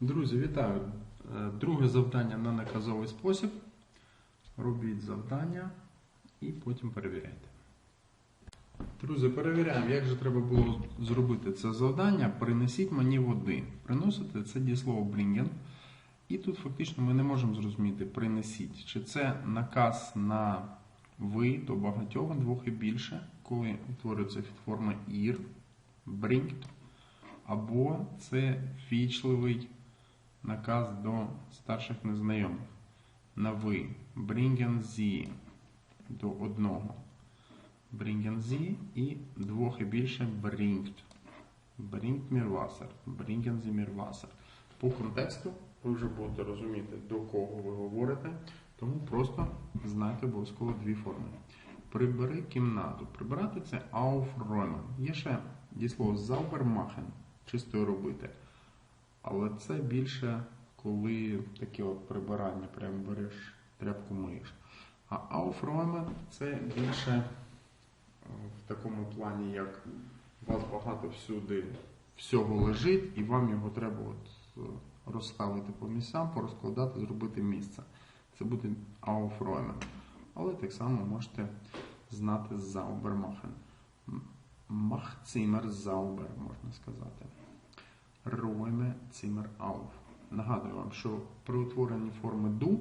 Друзі, вітаю! Е, Друге завдання на наказовий спосіб. Робіть завдання і потім перевіряйте. Друзі, перевіряємо, як же треба було зробити це завдання. Принесіть мені води. Приносити це дієслово bringen. І тут фактично ми не можемо зрозуміти принесіть. Чи це наказ на ви до багатьох, двох і більше, коли утворюється від форми ір, bringt, або це вічливий наказ до старших незнайомих. На ви. Bringen Sie до одного. Bringen Sie і двох і більше bringt. Bringt mir Wasser. Bringen Sie. По контексту ви вже будете розуміти, до кого ви говорите, тому просто знайте обов'язково дві форми. Прибери кімнату. Прибирати це aufräumen. Є ще дієслово saubermachen, чистою робити. Але це більше коли таке от прибирання, прям береш тряпку миєш. А aufräumen це більше е, в такому плані, як у вас багато всюди всього лежить, і вам його треба от е, розставити по місцям, порозкладати, зробити місце. Це буде aufräumen. Але так само можете знати. Mach Zimmer sauber, можна сказати. Räume Zimmer auf. Нагадую вам, що при утворенні форми du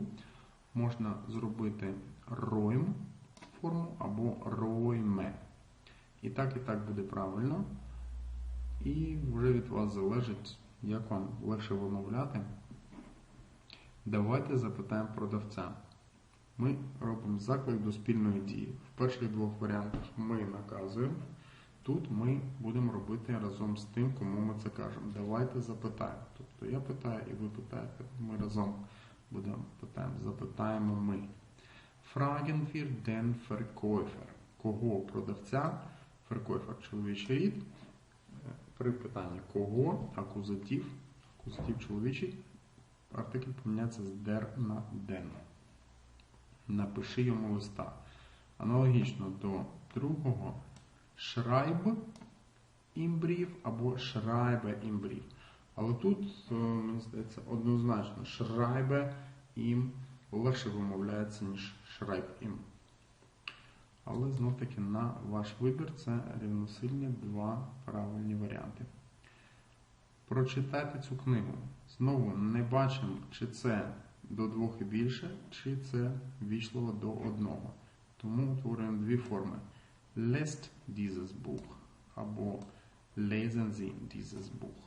можна зробити räum форму або räume. І так, і так буде правильно. І вже від вас залежить, як вам легше вимовляти. Давайте запитаємо продавця. Ми робимо заклик до спільної дії. В перших двох варіантах ми наказуємо. Тут ми будемо робити разом з тим, кому ми це кажемо. Давайте запитаємо. Тобто я питаю і ви питаєте. Ми разом будемо питаємо. Запитаємо ми. Fragen wir den Verkäufer. Кого продавця? Verkäufer – чоловічий рід. Е, При питанні кого, акузатив, акузатив чоловічий, артикль поміняється з der на den. Напиши йому листа. Аналогічно до другого im Brief або im Brief. Але тут, е, мені здається, однозначно schreibe im легше вимовляється, ніж schreib im. Але знов таки на ваш вибір це рівносильні два правильні варіанти. Прочитайте цю книгу. Знову не бачимо, чи це до двох і більше, чи це вічливо до одного. Тому утворюємо дві форми. lest dieses Buch, aber lesen Sie dieses Buch.